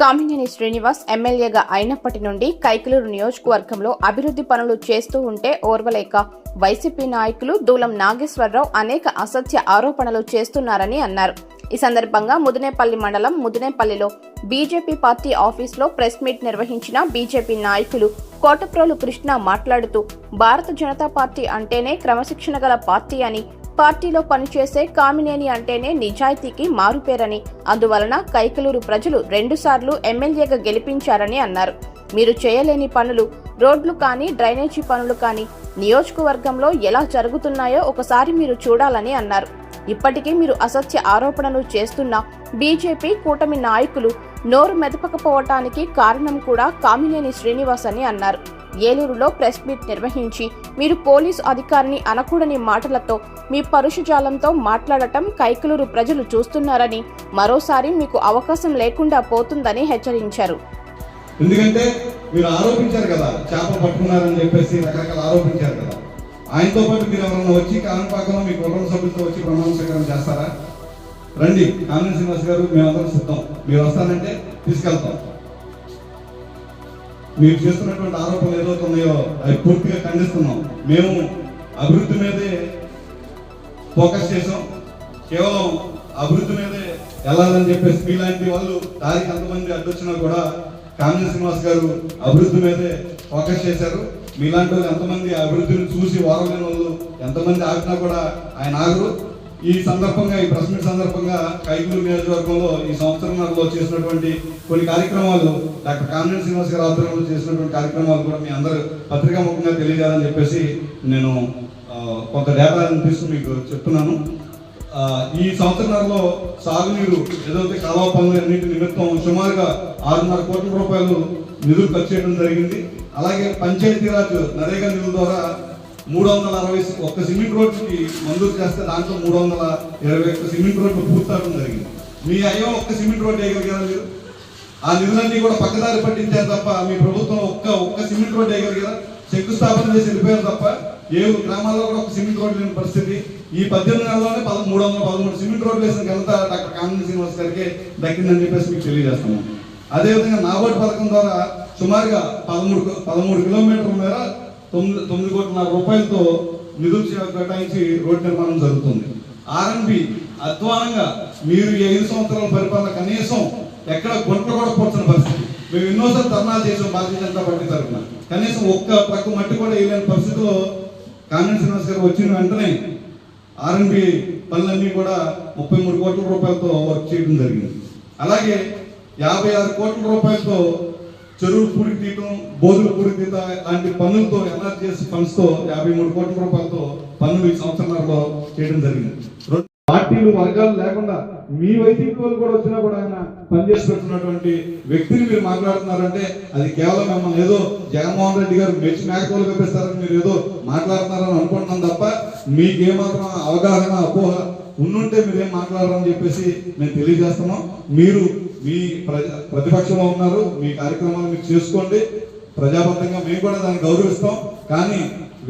కామినేని శ్రీనివాస్ ఎమ్మెల్యేగా అయినప్పటి నుండి కైకలూరు నియోజకవర్గంలో అభివృద్ధి పనులు చేస్తూ ఉంటే ఓర్వలేక. వైసీపీ నాయకులు దూలం నాగేశ్వరరావు అనేక అసత్య ఆరోపణలు చేస్తున్నారని అన్నారు. ఈ సందర్భంగా ముదినేపల్లి మండలం ముదినేపల్లిలో బీజేపీ పార్టీ ఆఫీస్లో ప్రెస్ మీట్ నిర్వహించిన బీజేపీ నాయకులు కోటప్రోలు కృష్ణ మాట్లాడుతూ భారత జనతా పార్టీ అంటేనే క్రమశిక్షణ గల పార్టీ అని పార్టీలో పనిచేసే కామినేని అంటేనే నిజాయితీకి మారుపేరని. అందువలన కైకలూరు ప్రజలు రెండుసార్లు ఎమ్మెల్యేగా గెలిపించారని అన్నారు. మీరు చేయలేని పనులు రోడ్లు కానీ డ్రైనేజీ పనులు కానీ నియోజకవర్గంలో ఎలా జరుగుతున్నాయో ఒకసారి మీరు చూడాలని అన్నారు. ఇప్పటికీ మీరు అసత్య ఆరోపణలు చేస్తున్న బీజేపీ కూటమి నాయకులు నోరు మెదపకపోవటానికి కారణం కూడా కామినేని శ్రీనివాస్ అని అన్నారు. ఏలూరులో ప్రెస్ మీట్ నిర్వహించి మీరు పోలీసు అధికారిని అనకూడని మాటలతో మీ పరుషజాలంతో మాట్లాడటం కైకలూరు ప్రజలు చూస్తున్నారని మరోసారి మీకు అవకాశం లేకుండా పోతుందని హెచ్చరించారు. ఎందుకంటే మీరు ఆరోపించారు కదా చేప పట్టుకున్నారని చెప్పేసి రకరకాల ఆరోపించారు కదా. ఆయనతో పాటు మీరు ఎవరన్నా వచ్చి కాణపాకంలో మీ కుటుంబ సభ్యులతో వచ్చి ప్రమాణ స్వీకారం చేస్తారా? రండి కామినేని శ్రీనివాస్ గారు మేమందరం సిద్ధం. మీరు వస్తానంటే తీసుకెళ్తాం. మీరు చేస్తున్నటువంటి ఆరోపణలు ఏదైతే ఉన్నాయో అవి పూర్తిగా ఖండిస్తున్నాం. మేము అభివృద్ధి మీదే ఫోకస్ చేసాం కేవలం అభివృద్ధి మీదే వెళ్ళాలని చెప్పేసి మీలాంటి వాళ్ళు దారికి ఎంతమంది అడ్డొచ్చినా కూడా కామినేని శ్రీనివాస్ గారు అభివృద్ధి మీదే ఫోకస్ చేశారు. మీలాంటి వాళ్ళు ఎంతమంది అభివృద్ధిని చూసి వారలేని వాళ్ళు ఎంతమంది ఆగినా కూడా ఆయన ఆగరు. ఈ సందర్భంగా ఈ ప్రెస్ మీట్ సందర్భంగా కైకూరు నియోజకవర్గంలో ఈ సంవత్సరంలో చేసినటువంటి కొన్ని కార్యక్రమాలు డాక్టర్ కామినేని శ్రీనివాస్ గారి ఆధ్వర్యంలో చేసినటువంటి కార్యక్రమాలు కూడా మీ అందరూ పత్రికా ముఖంగా తెలియజేయాలని చెప్పేసి నేను కొంత డేటాను తీసుకుని మీకు చెప్తున్నాను. ఈ సంవత్సరంలో సాగునీరు ఏదైతే కాలువ పనులు అన్నింటి నిమిత్తం సుమారుగా ఆరున్నర కోట్ల రూపాయలు నిధులు ఖర్చు చేయడం జరిగింది. అలాగే పంచాయతీరాజ్ నరేగా నిధుల ద్వారా మూడు వందల అరవై ఒక్క సిమెంట్ రోడ్కి మంజూరు చేస్తే దాంట్లో మూడు వందల ఇరవై ఒక్క సిమెంట్ రోడ్లు పూర్తవడం జరిగింది. మీ అయ్యో ఒక్క సిమెంట్ రోడ్డు వేయగలిగారా మీరు? ఆ నిధులన్నీ కూడా పక్కదారి పట్టించారు తప్ప మీ ప్రభుత్వం ఒక్క ఒక్క సిమెంట్ రోడ్డు వేయగలిగారా? శంకుస్థాపన చేసి వెళ్ళిపోయారు తప్ప ఏ గ్రామాల్లో కూడా ఒక సిమెంట్ రోడ్డు లేని పరిస్థితి. ఈ పద్దెనిమిది నెలల్లోనే పద మూడు వందల పదమూడు సిమెంట్ రోడ్లు వేసిన ఘనత డాక్టర్ కామినేని శ్రీనివాస్ గారికి దక్కిందని చెప్పేసి మీకు తెలియజేస్తున్నాం. అదేవిధంగా నాబార్డు పథకం ద్వారా సుమారుగా పదమూడు పదమూడు కిలోమీటర్ల మేర తొమ్మిది తొమ్మిది కోట్లన్నర రూపాయలతో నిధులు కేటాయించి రోడ్డు నిర్మాణం జరుగుతుంది. ఆర్ఎన్బి అధ్వానంగా మీరు ఈ ఐదు సంవత్సరాల పరిపాలన కనీసం ఎక్కడ గుంటలు కూడా కూర్చున్న పరిస్థితి. మేము ఎన్నోసార్లు ధర్నాలు చేసాం భారతీయ జనతా పార్టీ తరఫున. కనీసం ఒక్క ప్రక్క మట్టి కూడా వేయలేని పరిస్థితిలో కాంగ్రెస్ శ్రీనివాస్ గారు వచ్చిన వెంటనే ఆర్ఎన్బి పనులన్నీ కూడా ముప్పై మూడు కోట్ల రూపాయలతో వర్క్ చేయడం జరిగింది. అలాగే యాభై ఆరు కోట్ల రూపాయలతో చెరువు పూడికి తీయటం బోధుల పూడికి తీత లాంటి పనులతో ఎన్ఆర్జీఎస్ ఫండ్స్తో యాభై మూడు కోట్ల రూపాయలతో పనులు ఈ సంవత్సరంలో చేయడం జరిగింది. పార్టీలు వర్గాలు లేకుండా మీ వైసీపీ వాళ్ళు కూడా వచ్చినా కూడా ఆయన పనిచేసి పెడుతున్నటువంటి వ్యక్తిని మీరు మాట్లాడుతున్నారంటే అది కేవలం మిమ్మల్ని ఏదో జగన్మోహన్ రెడ్డి గారు మెచ్చి మేకపోలు కప్పిస్తారని మీరు ఏదో మాట్లాడుతున్నారని అనుకుంటున్నాం తప్ప మీకేమాత్రం అవగాహన అపోహ ఉండుంటే మీరేం మాట్లాడరని చెప్పేసి మేము తెలియజేస్తున్నాం. మీరు మీ ప్రజ ప్రతిపక్షంలో ఉన్నారు మీ కార్యక్రమాలు మీరు చేసుకోండి. ప్రజాబద్ధంగా మేము కూడా దాన్ని గౌరవిస్తాం. కానీ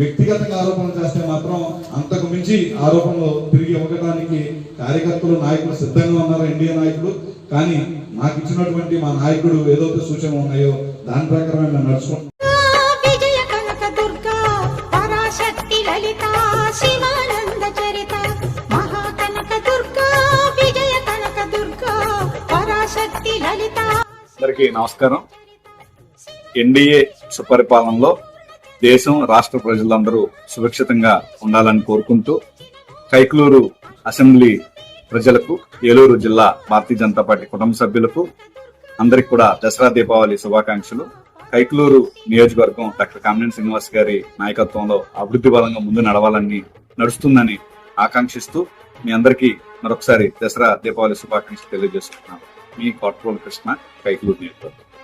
వ్యక్తిగతంగా ఆరోపణలు చేస్తే మాత్రం అంతకు మించి ఆరోపణలు తిరిగి ఇవ్వడానికి కార్యకర్తలు నాయకులు సిద్ధంగా ఉన్నారు ఎన్డీఏ నాయకులు. కానీ మాకు ఇచ్చినటువంటి మా నాయకుడు ఏదైతే సూచనలు ఉన్నాయో దాని ప్రకారమే మేము నడుచుకుంటాం అందరికీ నమస్కారం. ఎన్డీఏ సుపరిపాలనలో దేశం రాష్ట్ర ప్రజలందరూ సురక్షితంగా ఉండాలని కోరుకుంటూ కైకలూరు అసెంబ్లీ ప్రజలకు ఏలూరు జిల్లా భారతీయ జనతా పార్టీ కుటుంబ సభ్యులకు అందరికి కూడా దసరా దీపావళి శుభాకాంక్షలు. కైకలూరు నియోజకవర్గం డాక్టర్ కామినేని శ్రీనివాస్ గారి నాయకత్వంలో అభివృద్ధి బలంగా ముందు నడవాలని నడుస్తుందని ఆకాంక్షిస్తూ మీ అందరికీ మరొకసారి దసరా దీపావళి శుభాకాంక్షలు తెలియజేస్తున్నాను. మీ కాట్రోల్ కృష్ణ కైకలూరు నియోజకవర్గం